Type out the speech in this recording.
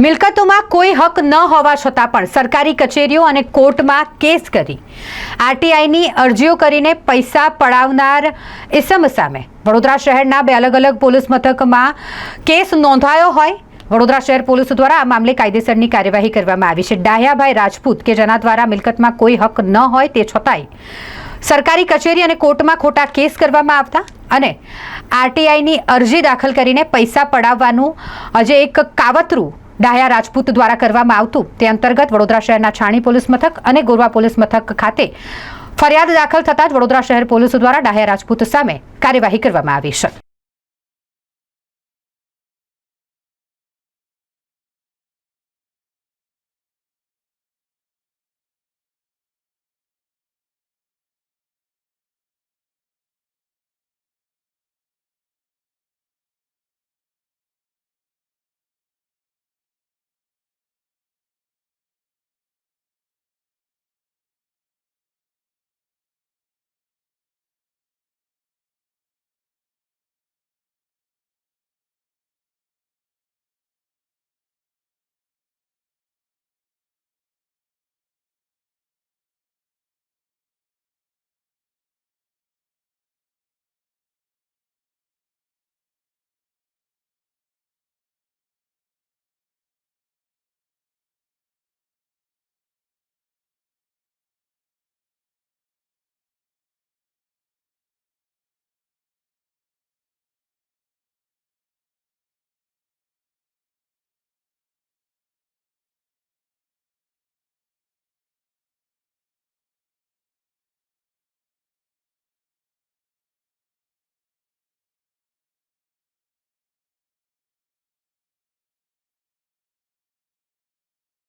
મિલકતોમાં કોઈ હક ન હોવા છતાં પણ સરકારી કચેરીઓ અને કોર્ટમાં કેસ કરી. આરટીઆઈની અરજીઓ કરીને પૈસા પડાવનાર ઇસમ સામે. વડોદરા શહેરના બે અલગ અલગ પોલીસ મથકમાં કેસ નોંધાયો હોય. વડોદરા શહેર પોલીસ દ્વારા આ મામલે કાયદેસરની કાર્યવાહી કરવામાં આવી છે. ડાહ્યાભાઈ રાજપૂત કે જેના દ્વારા મિલકતમાં કોઈ હક ન હોય તે છતાંય સરકારી કચેરી અને કોર્ટમાં ખોટા કેસ કરવામાં આવતા અને આરટીઆઈની અરજી દાખલ કરીને પૈસા પડાવવાનું જે એક કાવતરું ડાહ્યા રાજપૂત દ્વારા કરવામાં આવતું તે અંતર્ગત વડોદરા શહેરના છાણી પોલીસ મથક અને ગોરવા પોલીસ મથક ખાતે ફરિયાદ દાખલ થતાં જ વડોદરા શહેર પોલીસ દ્વારા ડાહ્યા રાજપૂત સામે કાર્યવાહી કરવામાં આવી છે.